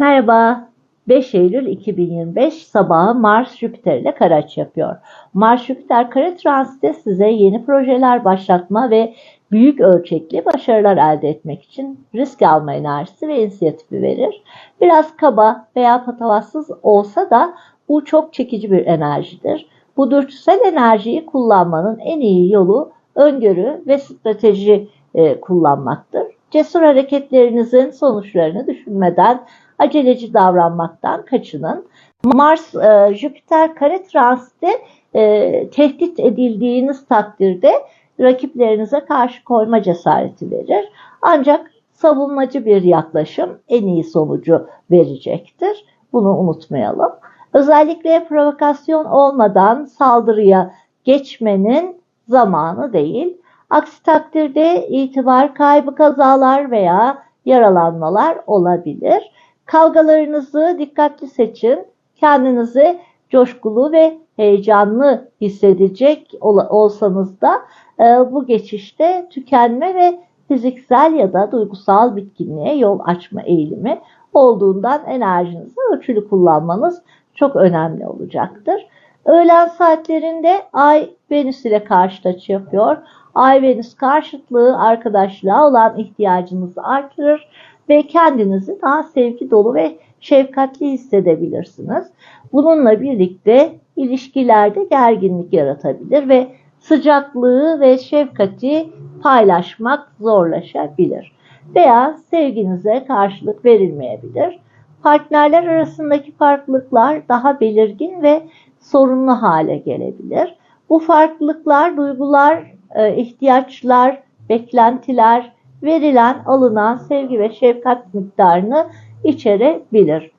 Merhaba. 5 Eylül 2025 sabahı Mars Jüpiter ile kare açı yapıyor. Mars Jüpiter kare transite size yeni projeler başlatma ve büyük ölçekli başarılar elde etmek için risk alma enerjisi ve inisiyatifi verir. Biraz kaba veya patavatsız olsa da bu çok çekici bir enerjidir. Bu dürtüsel enerjiyi kullanmanın en iyi yolu öngörü ve strateji e, kullanmaktır. Cesur hareketlerinizin sonuçlarını düşünmeden aceleci davranmaktan kaçının. Mars e, Jüpiter kare transiti e, tehdit edildiğiniz takdirde rakiplerinize karşı koyma cesareti verir. Ancak savunmacı bir yaklaşım en iyi sonucu verecektir. Bunu unutmayalım. Özellikle provokasyon olmadan saldırıya geçmenin zamanı değil. Aksi takdirde itibar kaybı kazalar veya yaralanmalar olabilir. Kavgalarınızı dikkatli seçin. Kendinizi coşkulu ve heyecanlı hissedecek olsanız da e, bu geçişte tükenme ve fiziksel ya da duygusal bitkinliğe yol açma eğilimi olduğundan enerjinizi ölçülü kullanmanız çok önemli olacaktır. Öğlen saatlerinde Ay Venüs ile karşıt açı yapıyor. Ay Venüs karşıtlığı arkadaşlığa olan ihtiyacınızı artırır ve kendinizi daha sevgi dolu ve şefkatli hissedebilirsiniz. Bununla birlikte ilişkilerde gerginlik yaratabilir ve sıcaklığı ve şefkati paylaşmak zorlaşabilir veya sevginize karşılık verilmeyebilir. Partnerler arasındaki farklılıklar daha belirgin ve sorunlu hale gelebilir. Bu farklılıklar duygular, e, ihtiyaçlar, beklentiler, verilen, alınan sevgi ve şefkat miktarını içerebilir.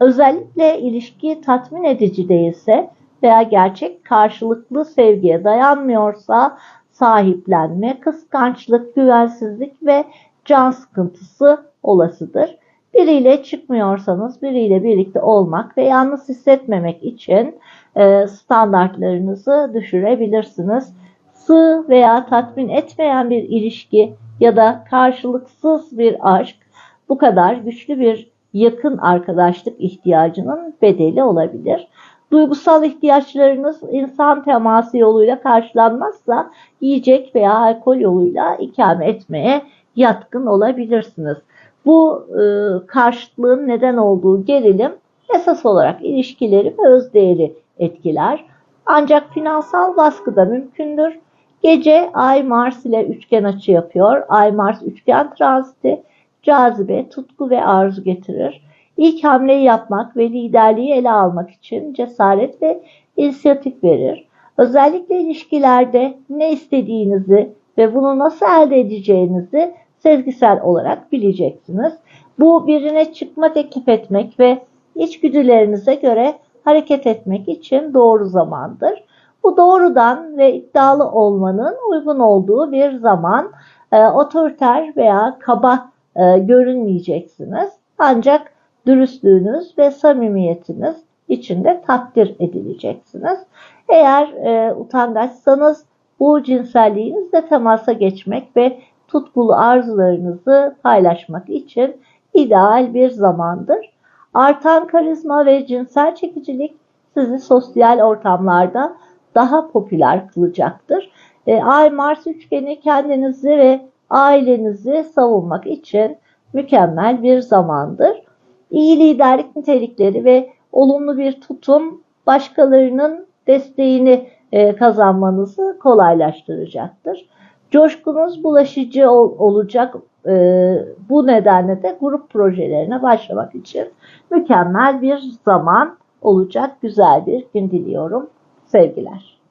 Özellikle ilişki tatmin edici değilse veya gerçek karşılıklı sevgiye dayanmıyorsa sahiplenme, kıskançlık, güvensizlik ve can sıkıntısı olasıdır. Biriyle çıkmıyorsanız biriyle birlikte olmak ve yalnız hissetmemek için e, standartlarınızı düşürebilirsiniz. Sığ veya tatmin etmeyen bir ilişki ya da karşılıksız bir aşk bu kadar güçlü bir yakın arkadaşlık ihtiyacının bedeli olabilir. Duygusal ihtiyaçlarınız insan teması yoluyla karşılanmazsa yiyecek veya alkol yoluyla ikame etmeye yatkın olabilirsiniz. Bu e, karşıtlığın neden olduğu gerilim esas olarak ilişkileri ve özdeğeri etkiler. Ancak finansal baskı da mümkündür. Gece Ay Mars ile üçgen açı yapıyor. Ay Mars üçgen transiti cazibe, tutku ve arzu getirir. İlk hamleyi yapmak ve liderliği ele almak için cesaret ve inisiyatif verir. Özellikle ilişkilerde ne istediğinizi ve bunu nasıl elde edeceğinizi sezgisel olarak bileceksiniz. Bu birine çıkma teklif etmek ve içgüdülerinize göre hareket etmek için doğru zamandır. Bu doğrudan ve iddialı olmanın uygun olduğu bir zaman e, otoriter veya kaba e, görünmeyeceksiniz. Ancak dürüstlüğünüz ve samimiyetiniz içinde takdir edileceksiniz. Eğer e, utangaçsanız bu cinselliğinizle temasa geçmek ve tutkulu arzularınızı paylaşmak için ideal bir zamandır. Artan karizma ve cinsel çekicilik sizi sosyal ortamlarda daha popüler kılacaktır. E, Ay Mars üçgeni kendinizi ve ailenizi savunmak için mükemmel bir zamandır. İyi liderlik nitelikleri ve olumlu bir tutum başkalarının desteğini e, kazanmanızı kolaylaştıracaktır. Coşkunuz bulaşıcı ol, olacak. E, bu nedenle de grup projelerine başlamak için mükemmel bir zaman olacak. Güzel bir gün diliyorum. Sevgiler.